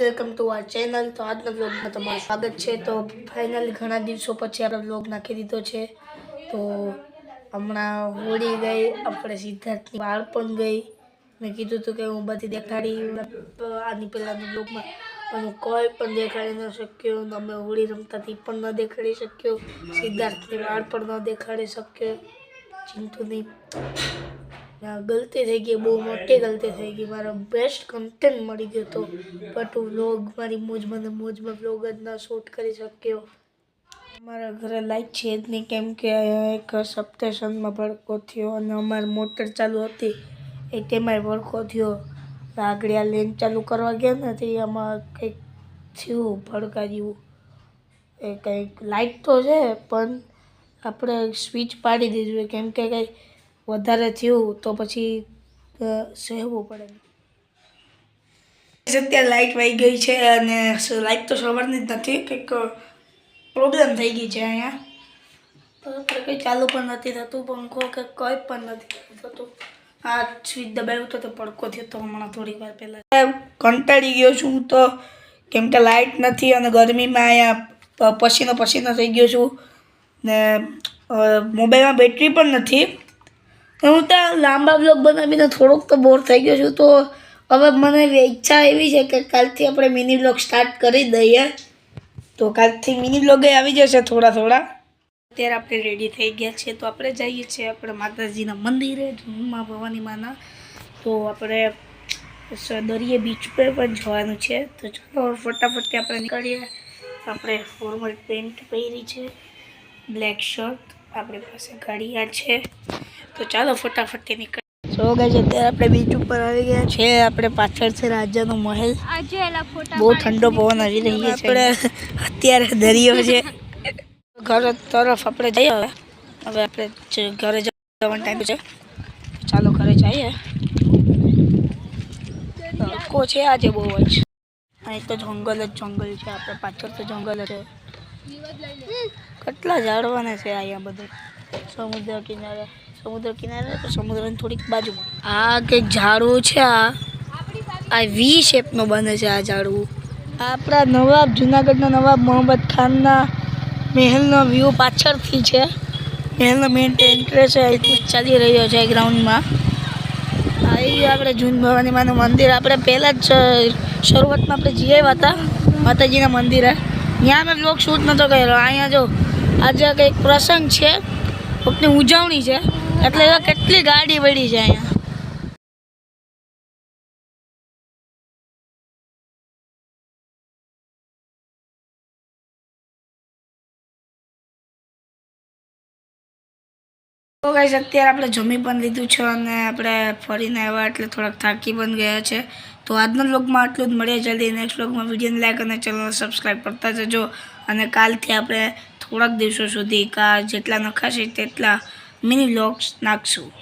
Welcome to R channel તો આજના વ્લોગમાં તમારું સ્વાગત છે. તો ફાઇનલી ઘણા દિવસો પછી આપણે વ્લોગ નાખી દીધો છે. તો હમણાં હોળી ગઈ, આપણે સિદ્ધાર્થની બાળ પણ ગઈ. મેં કીધું હતું કે હું બધી દેખાડી આની પહેલાંની વ્લોગમાં પણ હું કોઈ પણ દેખાડી ન શક્યો અમે હોળી રમતાથી પણ ન દેખાડી શક્યો. સિદ્ધાર્થની વાળ પણ ન દેખાડી શક્યો. ચિંતુની ગલતી થઈ ગઈ, બહુ મોટી ગલતી થઈ ગઈ. મારો બેસ્ટ કન્ટેન્ટ મળી ગયો હતો બટ હું વ્લોગ મારી મોજમાં મોજમાં વ્લોગ જ ના શૂટ કરી શક્યો. અમારા ઘરે લાઈટ છે જ નહીં, કેમ કે એક સપ્ટેશનમાં ભડકો થયો અને અમારી મોટર ચાલુ હતી. એ તેમાંય ભડકો થયો. આગળ આ લેન ચાલુ કરવા ગયા ને તે આમાં કંઈક થયું, ભડકા જેવું. એ કંઈક લાઇટ તો છે, પણ આપણે સ્વિચ પાડી દીધું. કેમ કે કંઈ વધારે થયું તો પછી સહેવું પડે. અત્યારે લાઇટ વહી ગઈ છે અને લાઇટ તો સવારની જ નથી, કંઈક પ્રોબ્લેમ થઈ ગઈ છે અહીંયા. કંઈ ચાલુ પણ નથી થતું પંખો કે કંઈ પણ નથી થતું. આ સ્વિચ દબાવ્યું તો તે પડકો થયો તો હમણાં થોડીક વાર પહેલાં. કંટાળી ગયો છું તો, કેમ કે લાઇટ નથી અને ગરમીમાં અહીંયા પસીનો પસીનો થઈ ગયો છું. ને મોબાઈલમાં બેટરી પણ નથી. હું તો લાંબા બ્લોગ બનાવીને થોડોક તો બોર થઈ ગયો છું. તો હવે મને ઈચ્છા એવી છે કે કાલથી આપણે મિની બ્લોગ સ્ટાર્ટ કરી દઈએ. તો કાલથી મિની બ્લોગે આવી જશે થોડા થોડા. અત્યારે આપણે રેડી થઈ ગયા છીએ. તો આપણે જઈએ છીએ આપણે માતાજીના મંદિરે માં ભવાની માના. તો આપણે દરિયે બીચ પર પણ જવાનું છે. તો ચાલો ફટાફટ આપણે નીકળીએ. આપણે ફોર્મલ પેન્ટ પહેરી છે. બ્લેક શર્ટ આપણી પાસે ઘડિયાળ છે. તો ચાલો ફટાફટ નીકળ સો ગાઈસ અત્યારે આપણે બીચ ઉપર આવી ગયા છે. આપણે પાછળ છે રાજાનો મહેલ. બહુ ઠંડો પવન આવી રહી છે. આપણે અત્યારે દરિયો છે. ઘર તરફ આપણે જઈએ હવે. હવે આપણે ઘરે જવાનો ટાઈમ છે. ચાલો ઘરે જઈએ. તડકો છે આજે બહુ જ. અહીં તો જંગલ જ જંગલ છે. આપણે પાછળ તો જંગલ છે. કેટલા ઝાડવાના છે અહીંયા બધું. સમુદ્ર કિનારે. સમુદ્ર કિનારે સમુદ્રની થોડીક બાજુમાં. આ કંઈક ઝાડવું છે, આ. આ વી શેપનો બને છે આ ઝાડવું. આપણા નવાબ, જુનાગઢના નવાબ મોહમ્મદ ખાનના મહેલનો વ્યૂ પાછળથી છે. મહેલનો મેઇન એન્ટ્રેસ અહીંથી ચાલી રહ્યો છે ગ્રાઉન્ડમાં આવી આપણે જૂન ભવાની માનું મંદિર. આપણે પહેલાં જ શરૂઆતમાં આપણે જઈ આવ્યા હતા, માતાજીના મંદિરે. ત્યાં મેં બ્લોગ શૂટ નહોતો કર્યો. અહીંયા જો, આજે કંઈક પ્રસંગ છે, કોકની ઉજવણી છે. એટલે એવા કેટલી ગાડી પડી છે અહીંયા? અત્યારે આપણે જમી પણ લીધું છે અને આપણે ફરીને આવ્યા એટલે થોડાક થાકી પણ ગયા છે. તો આજના વ્લોગમાં આટલું જ. મળીએ જલ્દી નેક્સ્ટ વ્લોગમાં વિડીયોને લાઈક અને ચેનલ સબસ્ક્રાઈબ કરતા જજો. અને કાલથી આપણે થોડાક દિવસો સુધી કા જેટલા નખાશે તેટલા મિની વ્લોગ્સ નાખશું.